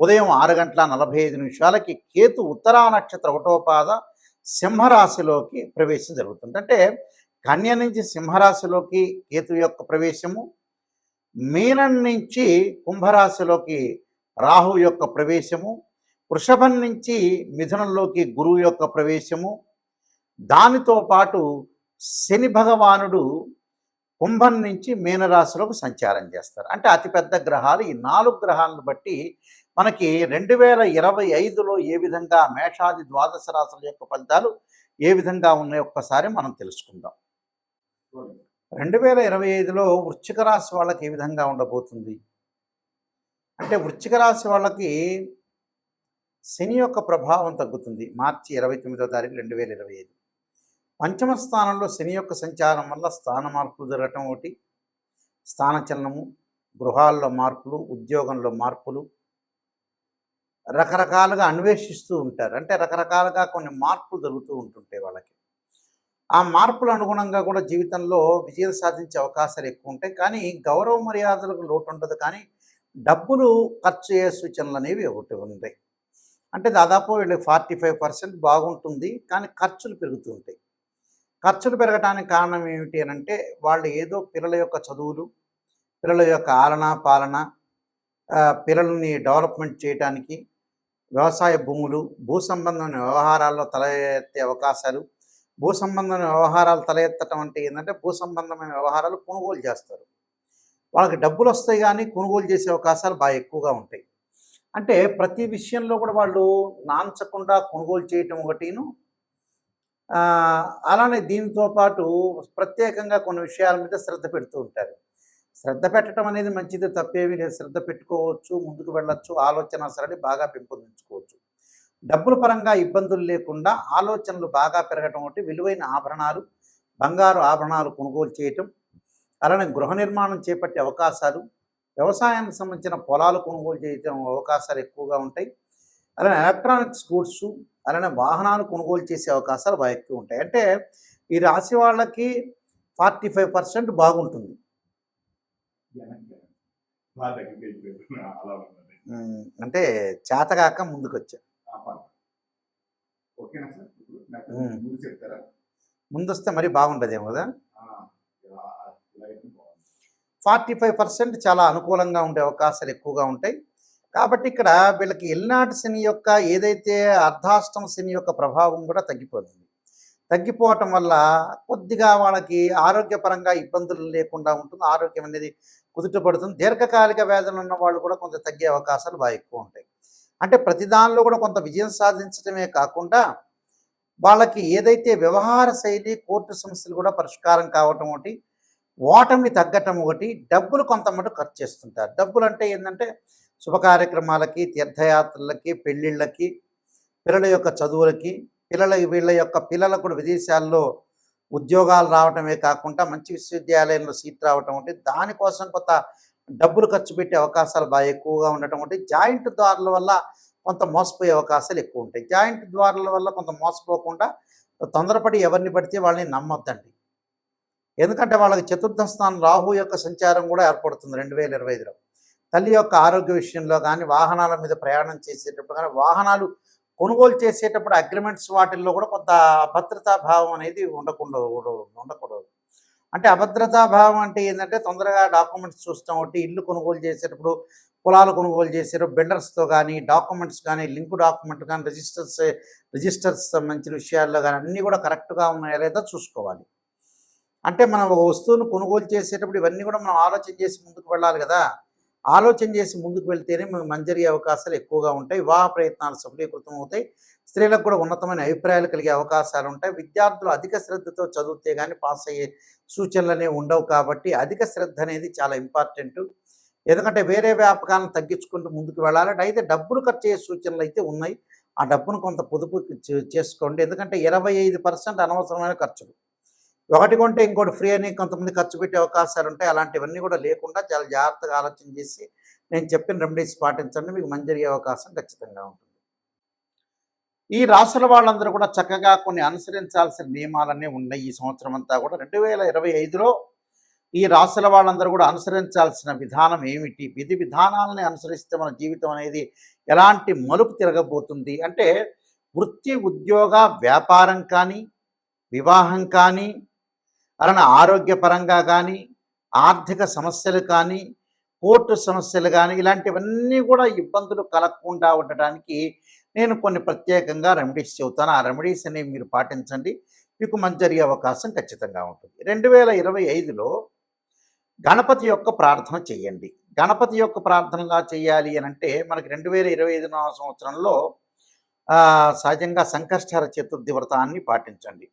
ఉదయం ఆరు గంటల నలభై ఐదు నిమిషాలకి కేతు ఉత్తరా నక్షత్ర ఒకటో పాద సింహరాశిలోకి ప్రవేశం జరుగుతుంది. అంటే కన్య నుంచి సింహరాశిలోకి కేతు యొక్క ప్రవేశము మీనం నుంచి కుంభరాశిలోకి రాహు యొక్క ప్రవేశము వృషభం నుంచి మిథునంలోకి గురువు యొక్క ప్రవేశము దానితో పాటు శని భగవానుడు కుంభం నుంచి మీనరాశిలోకి సంచారం చేస్తారు. అంటే అతిపెద్ద గ్రహాలు ఈ నాలుగు గ్రహాలను బట్టి మనకి రెండు వేల ఇరవై ఐదులో ఏ విధంగా మేషాది ద్వాదశ రాశుల యొక్క ఫలితాలు ఏ విధంగా ఉన్నాయి ఒక్కసారి మనం తెలుసుకుందాం. రెండు వేల ఇరవై ఐదులో వృశ్చిక రాశి వాళ్ళకి ఏ విధంగా ఉండబోతుంది? అంటే వృశ్చిక రాశి వాళ్ళకి శని యొక్క ప్రభావం తగ్గుతుంది. మార్చి ఇరవై తొమ్మిదో తారీఖు రెండు వేల ఇరవై ఐదు పంచమ స్థానంలో శని యొక్క సంచారం వల్ల స్థాన మార్పులు జరగటం ఒకటి. స్థానచలనము గృహాల్లో మార్పులు ఉద్యోగంలో మార్పులు. రకరకాలుగా అన్వేషిస్తూ ఉంటారు. అంటే రకరకాలుగా కొన్ని మార్పులు జరుగుతూ ఉంటుంటాయి వాళ్ళకి. ఆ మార్పుల అనుగుణంగా కూడా జీవితంలో విజయం సాధించే అవకాశాలు ఎక్కువ ఉంటాయి. కానీ గౌరవ మర్యాదలకు లోటు ఉండదు. కానీ డబ్బులు ఖర్చు అయ్యే సూచనలు అనేవి ఒకటి ఉంటాయి. అంటే దాదాపు వీళ్ళకి ఫార్టీ ఫైవ్ పర్సెంట్ బాగుంటుంది. కానీ ఖర్చులు పెరుగుతూ ఉంటాయి. ఖర్చులు పెరగడానికి కారణం ఏమిటి అని అంటే వాళ్ళు ఏదో పిల్లల యొక్క చదువులు పిల్లల యొక్క ఆలన పాలన పిల్లల్ని డెవలప్మెంట్ చేయడానికి వ్యవసాయ భూములు భూ సంబంధమైన వ్యవహారాల్లో తల ఎత్తే అవకాశాలు భూ సంబంధమైన వ్యవహారాలు తల ఎత్తటం అంటే ఏంటంటే భూ సంబంధమైన వ్యవహారాలు కొనుగోలు చేస్తారు. వాళ్ళకి డబ్బులు వస్తాయి కానీ కొనుగోలు చేసే అవకాశాలు బాగా ఎక్కువగా ఉంటాయి. అంటే ప్రతి విషయంలో కూడా వాళ్ళు నాంచకుండా కొనుగోలు చేయటం ఒకటిను అలానే దీంతో పాటు ప్రత్యేకంగా కొన్ని విషయాల మీద శ్రద్ధ పెడుతూ ఉంటారు. శ్రద్ధ పెట్టడం అనేది మంచిది తప్పేమీ లేదు. శ్రద్ధ పెట్టుకోవచ్చు ముందుకు వెళ్ళొచ్చు ఆలోచన సరళి బాగా పెంపొందించుకోవచ్చు. డబ్బుల పరంగా ఇబ్బందులు లేకుండా ఆలోచనలు బాగా పెరగటం ఒకటి విలువైన ఆభరణాలు బంగారు ఆభరణాలు కొనుగోలు చేయటం అలానే గృహ నిర్మాణం చేపట్టే అవకాశాలు వ్యవసాయానికి సంబంధించిన పొలాలు కొనుగోలు చేయటం అవకాశాలు ఎక్కువగా ఉంటాయి. అలానే ఎలక్ట్రానిక్స్ గూడ్స్ అలానే వాహనాలు కొనుగోలు చేసే అవకాశాలు బాగా ఎక్కువ ఉంటాయి. అంటే ఈ రాశి వాళ్ళకి ఫార్టీ ఫైవ్ పర్సెంట్ బాగుంటుంది. అంటే చేతగాక ముందుకు వచ్చా ఆ పర్లేదు. ఓకేనా సార్? ఇప్పుడు నాకు మ్మ్. ముందు చెప్తారా? ముందు వస్తే మరీ బాగుండదేమో కదా? ఫార్టీ ఫైవ్ పర్సెంట్ చాలా అనుకూలంగా ఉండే అవకాశాలు ఎక్కువగా ఉంటాయి. కాబట్టి ఇక్కడ వీళ్ళకి ఎల్నాటి శని యొక్క ఏదైతే అర్ధాష్టమ శని యొక్క ప్రభావం కూడా తగ్గిపోతుంది. తగ్గిపోవటం వల్ల కొద్దిగా వాళ్ళకి ఆరోగ్యపరంగా ఇబ్బందులు లేకుండా ఉంటుంది. ఆరోగ్యం అనేది కుదుటపడుతుంది. దీర్ఘకాలిక వ్యాధులు ఉన్న వాళ్ళు కూడా కొంత తగ్గే అవకాశాలు బాగా ఎక్కువ ఉంటాయి. అంటే ప్రతి దానిలో కూడా కొంత విజయం సాధించడమే కాకుండా వాళ్ళకి ఏదైతే వ్యవహార శైలి కోర్టు సమస్యలు కూడా పరిష్కారం కావటం ఒకటి ఓటమి తగ్గటం ఒకటి డబ్బులు కొంతమటు ఖర్చు చేస్తుంటారు. డబ్బులు అంటే ఏంటంటే శుభ కార్యక్రమాలకి తీర్థయాత్రలకి పెళ్ళిళ్ళకి పిల్లల యొక్క చదువులకి పిల్లల వీళ్ళ యొక్క పిల్లలకు కూడా విదేశాల్లో ఉద్యోగాలు రావటమే కాకుండా మంచి విశ్వవిద్యాలయంలో సీట్ రావటం ఒకటి దానికోసం కొంత డబ్బులు ఖర్చు పెట్టే అవకాశాలు బాగా ఎక్కువగా ఉండటం ఒకటి జాయింట్ ద్వారాల వల్ల కొంత మోసపోయే అవకాశాలు ఎక్కువ ఉంటాయి. జాయింట్ ద్వారాల వల్ల కొంత మోసపోకుండా తొందరపడి ఎవరిని పడితే వాళ్ళని నమ్మొద్దండి. ఎందుకంటే వాళ్ళకి చతుర్థ స్థానం రాహు యొక్క సంచారం కూడా ఏర్పడుతుంది రెండు వేల ఇరవై ఐదులో. తల్లి యొక్క ఆరోగ్య విషయంలో కానీ వాహనాల మీద ప్రయాణం చేసేటప్పుడు కానీ వాహనాలు కొనుగోలు చేసేటప్పుడు అగ్రిమెంట్స్ వాటిల్లో కూడా కొంత అభద్రతా భావం అనేది ఉండకుండా ఉండకూడదు. అంటే అభద్రతా భావం అంటే ఏంటంటే తొందరగా డాక్యుమెంట్స్ చూస్తాం. ఒకటి ఇల్లు కొనుగోలు చేసేటప్పుడు పొలాలు కొనుగోలు చేసారు బిల్డర్స్తో కానీ డాక్యుమెంట్స్ కానీ లింక్ డాక్యుమెంట్ కానీ రిజిస్టర్స్ రిజిస్టర్స్ సంబంధించిన విషయాల్లో కానీ అన్నీ కూడా కరెక్ట్గా ఉన్నాయా లేదా చూసుకోవాలి. అంటే మనం ఒక వస్తువును కొనుగోలు చేసేటప్పుడు ఇవన్నీ కూడా మనం ఆలోచన చేసి ముందుకు వెళ్ళాలి కదా. ఆలోచన చేసి ముందుకు వెళ్తేనే మేము మంజరిగే అవకాశాలు ఎక్కువగా ఉంటాయి. వివాహ ప్రయత్నాలు సఫలీకృతం అవుతాయి. స్త్రీలకు కూడా ఉన్నతమైన అభిప్రాయాలు కలిగే అవకాశాలు ఉంటాయి. విద్యార్థులు అధిక శ్రద్ధతో చదివితే కానీ పాస్ అయ్యే సూచనలు అనేవి ఉండవు కాబట్టి అధిక శ్రద్ధ అనేది చాలా ఇంపార్టెంట్. ఎందుకంటే వేరే వ్యాపకాలను తగ్గించుకుంటూ ముందుకు వెళ్ళాలంటే అయితే డబ్బులు ఖర్చు అయ్యే సూచనలు అయితే ఉన్నాయి. ఆ డబ్బును కొంత పొదుపు చేసుకోండి. ఎందుకంటే ఇరవై ఐదు పర్సెంట్ అనవసరమైన ఖర్చులు. ఒకటి కొంటే ఇంకోటి ఫ్రీ అని కొంతమంది ఖర్చు పెట్టే అవకాశాలు ఉంటాయి. అలాంటివన్నీ కూడా లేకుండా చాలా జాగ్రత్తగా ఆలోచన చేసి నేను చెప్పిన రెమెడీస్ పాటించండి. మీకు మంచి జరిగే అవకాశం ఖచ్చితంగా ఉంటుంది. ఈ రాసుల వాళ్ళందరూ కూడా చక్కగా కొన్ని అనుసరించాల్సిన నియమాలన్నీ ఉన్నాయి. ఈ సంవత్సరం అంతా కూడా రెండు వేల ఇరవై ఐదులో ఈ రాసుల వాళ్ళందరూ కూడా అనుసరించాల్సిన విధానం ఏమిటి? విధి విధానాలని అనుసరిస్తే మన జీవితం అనేది ఎలాంటి మలుపు తిరగబోతుంది? అంటే వృత్తి ఉద్యోగ వ్యాపారం కానీ వివాహం కానీ అలానే ఆరోగ్యపరంగా కానీ ఆర్థిక సమస్యలు కానీ కోర్టు సమస్యలు కానీ ఇలాంటివన్నీ కూడా ఇబ్బందులు కలగకుండా ఉండటానికి నేను కొన్ని ప్రత్యేకంగా రెమెడీస్ చెబుతాను. ఆ రెమెడీస్ అనేవి మీరు పాటించండి. మీకు మంచి జరిగే అవకాశం ఖచ్చితంగా ఉంటుంది. రెండు వేల ఇరవై ఐదులో గణపతి యొక్క ప్రార్థన చేయండి. గణపతి యొక్క ప్రార్థనగా చేయాలి అని అంటే మనకి రెండు వేల ఇరవై ఐదు సంవత్సరంలో సహజంగా సంకష్టార చతుర్థి వ్రతాన్ని పాటించండి.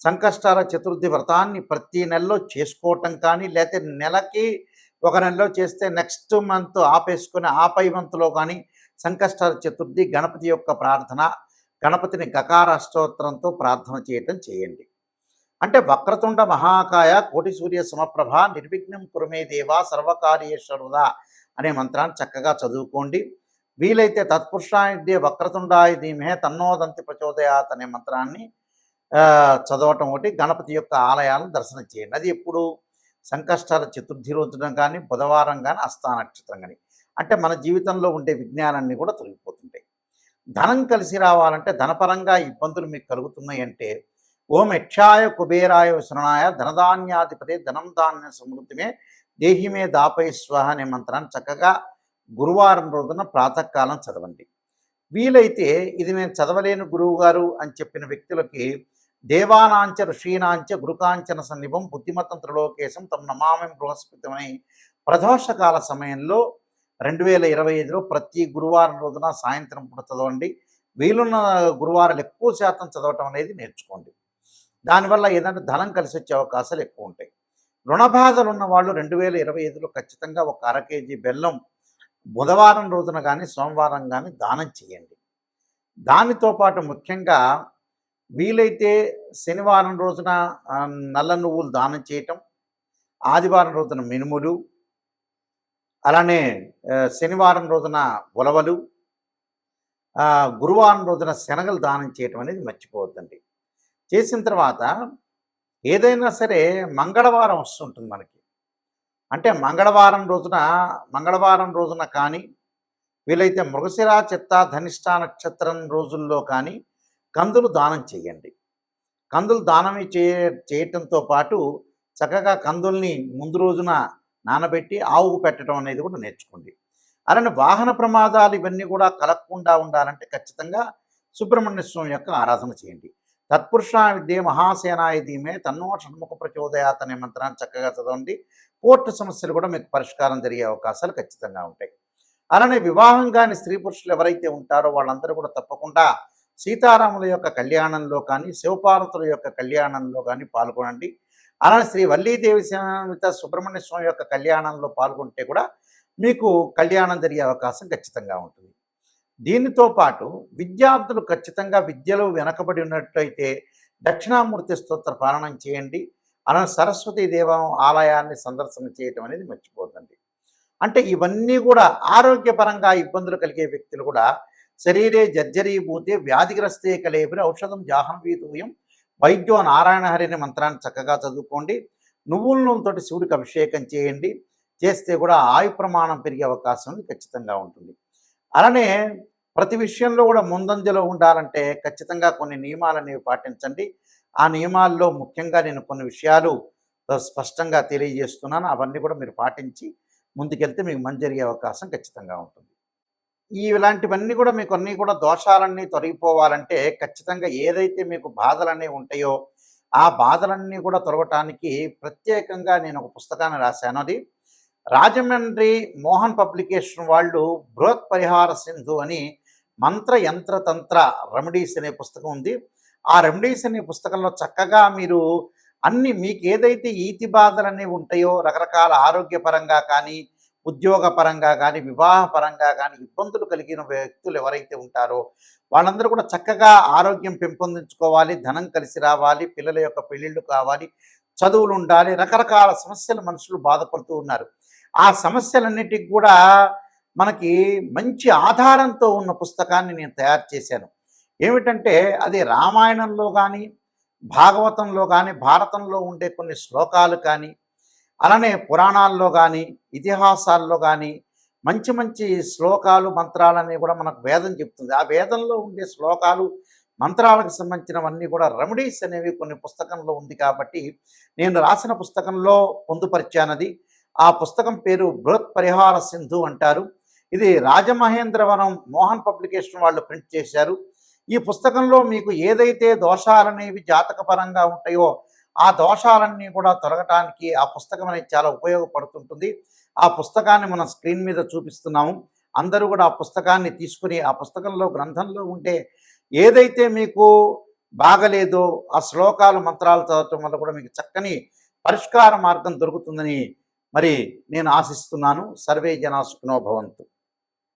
సంకష్టార చతుర్థి వ్రతాన్ని ప్రతి నెలలో చేసుకోవటం కానీ లేకపోతే నెలకి ఒక నెలలో చేస్తే నెక్స్ట్ మంత్ ఆపేసుకుని ఆపై మంత్లో కానీ సంకష్టార చతుర్థి గణపతి యొక్క ప్రార్థన గణపతిని గకార అష్టోత్తరంతో ప్రార్థన చేయటం చేయండి. అంటే వక్రతుండ మహాకాయ కోటి సూర్య సమప్రభ నిర్విఘ్నం కురుమే దేవా సర్వకార్యేశ్వరుదా అనే మంత్రాన్ని చక్కగా చదువుకోండి. వీలైతే తత్పురుషాయుధ్య వక్రతుండాయ ధీమే తన్నోదంతి ప్రచోదయాత్ అనే మంత్రాన్ని చదవటం ఒకటి గణపతి యొక్క ఆలయాలను దర్శనం చేయండి. అది ఎప్పుడు సంకష్టాల చతుర్థి రోజున కానీ బుధవారం కానీ అస్థా నక్షత్రం కానీ అంటే మన జీవితంలో ఉండే విజ్ఞానాన్ని కూడా తొలగిపోతుంటాయి. ధనం కలిసి రావాలంటే ధనపరంగా ఇబ్బందులు మీకు కలుగుతున్నాయి అంటే ఓం యక్షాయ కుబేరాయ శరణాయ ధనధాన్యాధిపతి ధనం ధాన్య సమృద్ధిమే దేహిమే దాపై స్వహ అనే మంత్రాన్ని చక్కగా గురువారం రోజున ప్రాతకాలం చదవండి. వీలైతే ఇది నేను చదవలేను గురువు గారు అని చెప్పిన వ్యక్తులకి దేవానాంచ ఋషీనాంచ గురుకాంచన సన్నిభం బుద్ధిమతం త్రిలోకేశం తమ నమామం బృహస్పతిమని ప్రదోషకాల సమయంలో రెండు వేల ఇరవై ఐదులో ప్రతి గురువారం రోజున సాయంత్రం పూట చదవండి. వీలున్న గురువారాలు ఎక్కువ శాతం చదవటం అనేది నేర్చుకోండి. దానివల్ల ఏదంటే ధనం కలిసి వచ్చే అవకాశాలు ఎక్కువ ఉంటాయి రుణ బాధలు ఉన్న వాళ్ళు రెండు వేల ఇరవై ఐదులో ఖచ్చితంగా ఒక అర కేజీ బెల్లం బుధవారం రోజున కానీ సోమవారం కానీ దానం చేయండి. దానితో పాటు ముఖ్యంగా వీలైతే శనివారం రోజున నల్ల నువ్వులు దానం చేయటం ఆదివారం రోజున మినుములు అలానే శనివారం రోజున ఉలవలు గురువారం రోజున శనగలు దానం చేయటం అనేది మర్చిపోవద్దండి. చేసిన తర్వాత ఏదైనా సరే మంగళవారం వస్తుంటుంది మనకి. అంటే మంగళవారం రోజున మంగళవారం రోజున కానీ వీలైతే మృగశిర చిత్త ధనిష్ట నక్షత్రం రోజుల్లో కానీ కందులు దానం చేయండి. కందులు దానం చే చేయటంతో పాటు చక్కగా కందుల్ని ముందు రోజున నానబెట్టి ఆవుకు పెట్టడం అనేది కూడా నేర్చుకోండి. అలానే వాహన ప్రమాదాలు ఇవన్నీ కూడా కలగకుండా ఉండాలంటే ఖచ్చితంగా సుబ్రహ్మణ్య స్వామి యొక్క ఆరాధన చేయండి. తత్పురుష విద్య మహాసేనాయ ధీమే తన్నో షణ్ముఖ ప్రచోదయాత్ అనే మంత్రాన్ని చక్కగా చదవండి. కోర్టు సమస్యలు కూడా మీకు పరిష్కారం జరిగే అవకాశాలు ఖచ్చితంగా ఉంటాయి. అలానే వివాహం కాని స్త్రీ పురుషులు ఎవరైతే ఉంటారో వాళ్ళందరూ కూడా తప్పకుండా సీతారాముల యొక్క కళ్యాణంలో కానీ శివపార్వతుల యొక్క కళ్యాణంలో కానీ పాల్గొనండి. అలానే శ్రీ వల్లీదేవి సమేత సుబ్రహ్మణ్య స్వామి యొక్క కళ్యాణంలో పాల్గొంటే కూడా మీకు కళ్యాణం జరిగే అవకాశం ఖచ్చితంగా ఉంటుంది. దీనితో పాటు విద్యార్థులు ఖచ్చితంగా విద్యలో వెనకబడి ఉన్నట్లయితే దక్షిణామూర్తి స్తోత్ర పాలనం చేయండి. అలానే సరస్వతి దేవం ఆలయాన్ని సందర్శన చేయటం అనేది మర్చిపోతుంది అంటే ఇవన్నీ కూడా ఆరోగ్యపరంగా ఇబ్బందులు కలిగే వ్యక్తులు కూడా శరీరే జర్జరీభూతే వ్యాధిగ్రస్తే కలేపిన ఔషధం జాహం వీతూయం. వైద్యో నారాయణహరిని మంత్రాన్ని చక్కగా చదువుకోండి. నువ్వుల నూనెతోటి శివుడికి అభిషేకం చేయండి. చేస్తే కూడా ఆయు ప్రమాణం పెరిగే అవకాశం ఖచ్చితంగా ఉంటుంది. అలానే ప్రతి విషయంలో కూడా ముందంజలో ఉండాలంటే ఖచ్చితంగా కొన్ని నియమాలు అనేవి పాటించండి. ఆ నియమాల్లో ముఖ్యంగా నేను కొన్ని విషయాలు స్పష్టంగా తెలియజేస్తున్నాను. అవన్నీ కూడా మీరు పాటించి ముందుకెళ్తే మీకు మంచి జరిగే అవకాశం ఖచ్చితంగా ఉంటుంది. ఇలాంటివన్నీ కూడా మీకు అన్నీ కూడా దోషాలన్నీ తొలగిపోవాలంటే ఖచ్చితంగా ఏదైతే మీకు బాధలన్నీ ఉంటాయో ఆ బాధలన్నీ కూడా తొలగటానికి ప్రత్యేకంగా నేను ఒక పుస్తకాన్ని రాశాను. అది రాజమండ్రి మోహన్ పబ్లికేషన్ వాళ్ళు బృహత్ పరిహార సింధు అని మంత్ర యంత్ర తంత్ర రెమెడీస్ అనే పుస్తకం ఉంది. ఆ రెమెడీస్ అనే పుస్తకంలో చక్కగా మీరు అన్ని మీకు ఏదైతే ఈతి బాధలు అనేవి ఉంటాయో రకరకాల ఆరోగ్యపరంగా కానీ ఉద్యోగపరంగా కానీ వివాహపరంగా కానీ ఇబ్బందులు కలిగిన వ్యక్తులు ఎవరైతే ఉంటారో వాళ్ళందరూ కూడా చక్కగా ఆరోగ్యం పెంపొందించుకోవాలి ధనం కలిసి రావాలి పిల్లల యొక్క పెళ్ళిళ్ళు కావాలి చదువులు ఉండాలి రకరకాల సమస్యలు మనుషులు బాధపడుతూ ఉన్నారు. ఆ సమస్యలన్నిటికి కూడా మనకి మంచి ఆధారంతో ఉన్న పుస్తకాన్ని నేను తయారు చేశాను. ఏమిటంటే అది రామాయణంలో కానీ భాగవతంలో కానీ భారతంలో ఉండే కొన్ని శ్లోకాలు కానీ అలానే పురాణాల్లో కానీ ఇతిహాసాల్లో కానీ మంచి మంచి శ్లోకాలు మంత్రాలన్నీ కూడా మనకు వేదం చెప్తుంది. ఆ వేదంలో ఉండే శ్లోకాలు మంత్రాలకు సంబంధించినవన్నీ కూడా రెమెడీస్ అనేవి కొన్ని పుస్తకంలో ఉంది కాబట్టి నేను రాసిన పుస్తకంలో పొందుపరిచానది. ఆ పుస్తకం పేరు బృహత్ పరిహార సింధు అంటారు. ఇది రాజమహేంద్రవరం మోహన్ పబ్లికేషన్ వాళ్ళు ప్రింట్ చేశారు. ఈ పుస్తకంలో మీకు ఏదైతే దోషాలనేవి జాతకపరంగా ఉంటాయో ఆ దోషాలన్నీ కూడా తొలగటానికి ఆ పుస్తకం అనేది చాలా ఉపయోగపడుతుంటుంది. ఆ పుస్తకాన్ని మనం స్క్రీన్ మీద చూపిస్తున్నాము. అందరూ కూడా ఆ పుస్తకాన్ని తీసుకుని ఆ పుస్తకంలో గ్రంథంలో ఉంటే ఏదైతే మీకు బాగలేదో ఆ శ్లోకాలు మంత్రాలు చదవటం వల్ల కూడా మీకు చక్కని పరిష్కార మార్గం దొరుకుతుందని మరి నేను ఆశిస్తున్నాను. సర్వే జనా సుఖనోభవంతు